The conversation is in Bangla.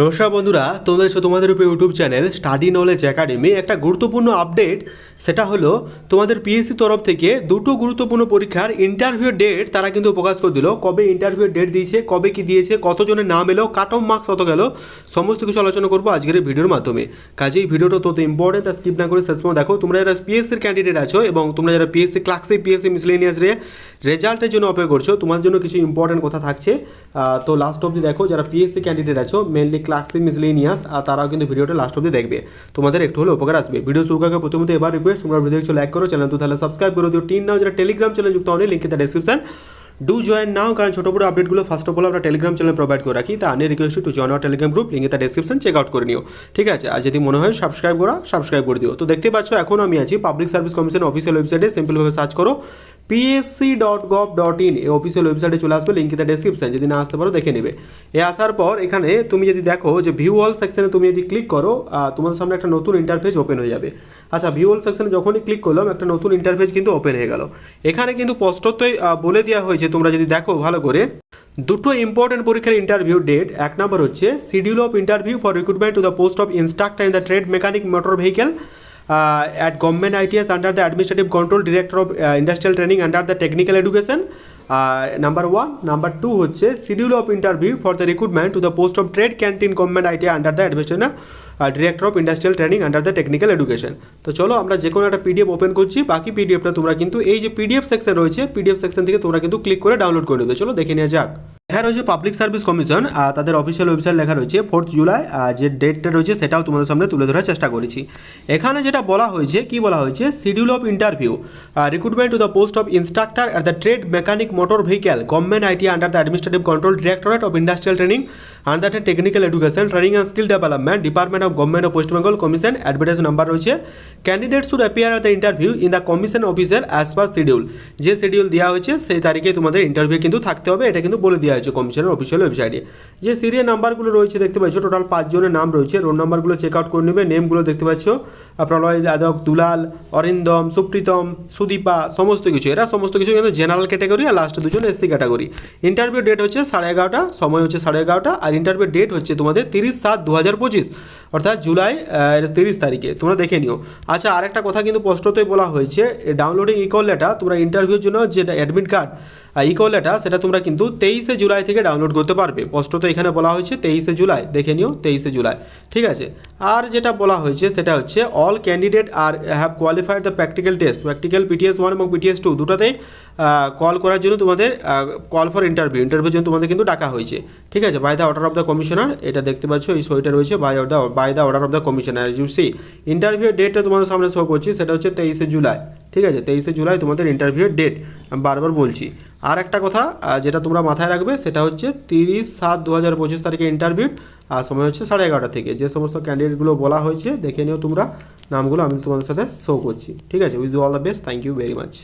নমস্কার বন্ধুরা তোমাদের তোমাদের উপর YouTube channel study knowledge academy. একটা গুরুত্বপূর্ণ আপডেট, সেটা হলো তোমাদের পিএসসি তরফ থেকে দুটো গুরুত্বপূর্ণ পরীক্ষার ইন্টারভিউ ডেট তারা কিন্তু প্রকাশ করে দিল। কবে ইন্টারভিউ ডেট দিয়েছে, কবে কি দিয়েছে, কতজনের নাম এলো কাট অফ মার্কস কত গেল, সমস্ত কিছু আলোচনা করব আজকের ভিডিওর মাধ্যমে। কাজেই ভিডিওটা তত ইম্পর্টেন্ট তা স্কিপ না করে শেষ দেখো। তোমরা যারা পিএসসির ক্যান্ডিডেট আছো এবং তোমরা যারা পিএসসি ক্লাসে পিএসসি মিসলেনিয়াস রে রেজাল্টের জন্য অপেক্ষা করছ তোমার জন্য কিছু ইম্পর্টেন্ট কথা থাকছে। তো লাস্ট অবধি দেখো, যারা পিএসসি ক্যান্ডিডেট আছো মেনলি ক্লাসিক মিসলেনিয়াস আর তারাও কিন্তু ভিডিওটা লাস্ট অবধি দেখবে। তোমাদের একটু হলে উপকার আসবে। ভিডিও শুরু করার প্রথমত এবার রিকোয়েস্ট তোমরা ভিডিও কিছু লাইক করো চ্যানেল তো তাহলে সাবস্ক্রাইব করে দিও। টিন নাও যারা টেলিগ্রাম চ্যানেল যুক্ত হলে link the description do join now কারণ ছোটো বড়ো আপডেটগুলো ফার্স্ট অফ অল আমরা টেলিগ্রাম চ্যানেল প্রোভাইড করে রাখি। তা আনে request to join our Telegram group লিঙ্কে তার ডিসক্রিপশন চেক আউট করে নিও। ঠিক আছে? আর যদি মনে হয় সাবস্ক্রাইব করা সাবস্ক্রাইব করে দিও। তো দেখতে পাচ্ছ, এখন আমি আছি পাবলিক সার্ভিস কমিশন অফিসিয়াল ওয়েবসাইটে সিম্পলভাবে সার্চ করো। PSC dot gov dot in এই অফিসিয়াল ওয়েবসাইটে চলে আসবে লিঙ্ক দ্য ডেসক্রিপশন যদি না আসতে পারো দেখে নেবে। এ আসার পর এখানে তুমি যদি দেখো যে ভিউ অল সেকশনে তুমি যদি ক্লিক করো তোমাদের সামনে একটা নতুন ইন্টারফেস ওপেন হয়ে যাবে। আচ্ছা ভিউ অল সেকশনে যখনই ক্লিক করলাম, একটা নতুন ইন্টারফেস কিন্তু ওপেন হয়ে গেল। এখানে কিন্তু স্পষ্টতই বলে দেওয়া হয়েছে, তোমরা যদি দেখো ভালো করে, দুটো ইম্পর্টেন্ট পরীক্ষার ইন্টারভিউ ডেট এক নম্বর হচ্ছে schedule of interview for recruitment to the post of instructor in the trade mechanic motor vehicle at government ITS the administrative control director of uh, industrial training under the technical education. Number one number two হচ্ছে schedule of interview for the recruitment to the post of trade canteen government IT under the administration director of industrial training under the technical education তো চলো আমরা যে কোনো একটা পিডিএফ ওপেন করছি বাকি পিডিএফটা তোমরা কিন্তু এই যে পিডিএফ সেকশন রয়েছে পিডিএফ সেকশন থেকে তোমরা কিন্তু ক্লিক করে ডাউনলোড করে নেবে। চলো দেখে নেওয়া যাক। লেখা রয়েছে পাবলিক সার্ভিস কমিশন তাদের অফিসিয়াল ওয়েবসাইট লেখা রয়েছে ফোর্থ জুলাই যে ডেটটা রয়েছে সেটাও তোমাদের সামনে তুলে ধরার চেষ্টা করেছি। এখানে যেটা বলা হয়েছে, কি বলা হয়েছে? Schedule of interview recruitment to the post of instructor at the trade mechanic motor vehicle government IT under the administrative control directorate of industrial training under the technical education training and skill development department of government of West Bengal commission advertise number রয়েছে। Candidate should appear at the interview in the commission অফিসের অ্যাজ পার শিডিউল যে শিডিউল দেওয়া হয়েছে, সেই তারিখে তোমাদের ইন্টারভিউ কিন্তু থাকতে হবে, এটা কিন্তু বলে দেওয়া হয়েছে। কমিশনের অফিসিয়াল ওয়েবসাইটে যে সিরিয়াল নাম্বারগুলো রয়েছে, দেখতে পাচ্ছ টোটাল পাঁচজনের নাম রয়েছে। রোল নাম্বারগুলো চেক আউট করে নেবে। নেমগুলো দেখতে পাচ্ছ, প্রলয় যাদব, দুলাল, অরিন্দম, সুপ্রীতম, সুদীপা, সমস্ত কিছু। এরা সমস্ত কিছু কিন্তু জেনারেল ক্যাটাগরি আর লাস্টে দুজন এসসি ক্যাটাগরি ইন্টারভিউ ডেট হচ্ছে সাড়ে এগারোটা, সময় হচ্ছে সাড়ে এগারোটা, আর ইন্টারভিউ ডেট হচ্ছে তোমাদের তিরিশ সাত দু হাজার পঁচিশ, অর্থাৎ জুলাই তিরিশ তারিখে। তোমরা দেখে নিও। আচ্ছা আরেকটা কথা কিন্তু স্পষ্টতই বলা হয়েছে ডাউনলোডিং ইকল লেটার তোমরা ইন্টারভিউর জন্য যেটা অ্যাডমিট কার্ড ইকল লেটার সেটা তোমরা কিন্তু তেইশে জুলাই থেকে ডাউনলোড করতে পারবে। স্পষ্টত এখানে বলা হয়েছে তেইশে জুলাই। দেখে নিও, তেইশে জুলাই। ঠিক আছে? আর যেটা বলা হয়েছে সেটা হচ্ছে all candidate are have qualified the practical test practical PTS one এবং পিটিএস টু দুটাতেই কল করার জন্য তোমাদের কল ফর ইন্টারভিউ ইন্টারভিউর জন্য তোমাদের কিন্তু ডাকা হয়েছে। ঠিক আছে? By the order of the commissioner এটা দেখতে পাচ্ছ, এই সইটা রয়েছে by of the by the order of the commissioner you see interview ডেটটা তোমাদের সামনে শো করছি, সেটা হচ্ছে তেইশে জুলাই। ঠিক আছে, তেইশে জুলাই তোমাদের ইন্টারভিউয়ের ডেট আমি বারবার বলছি। আর একটা কথা যেটা তোমরা মাথায় রাখবে, সেটা হচ্ছে তিরিশ সাত দু হাজার পঁচিশ তারিখে ইন্টারভিউ আর সময় হচ্ছে সাড়ে এগারোটা থেকে। যে সমস্ত ক্যান্ডিডেটগুলো বলা হয়েছে, দেখে নিও তোমরা, নামগুলো আমি তোমাদের সাথে শো করছি। ঠিক আছে wish all the best thank you very much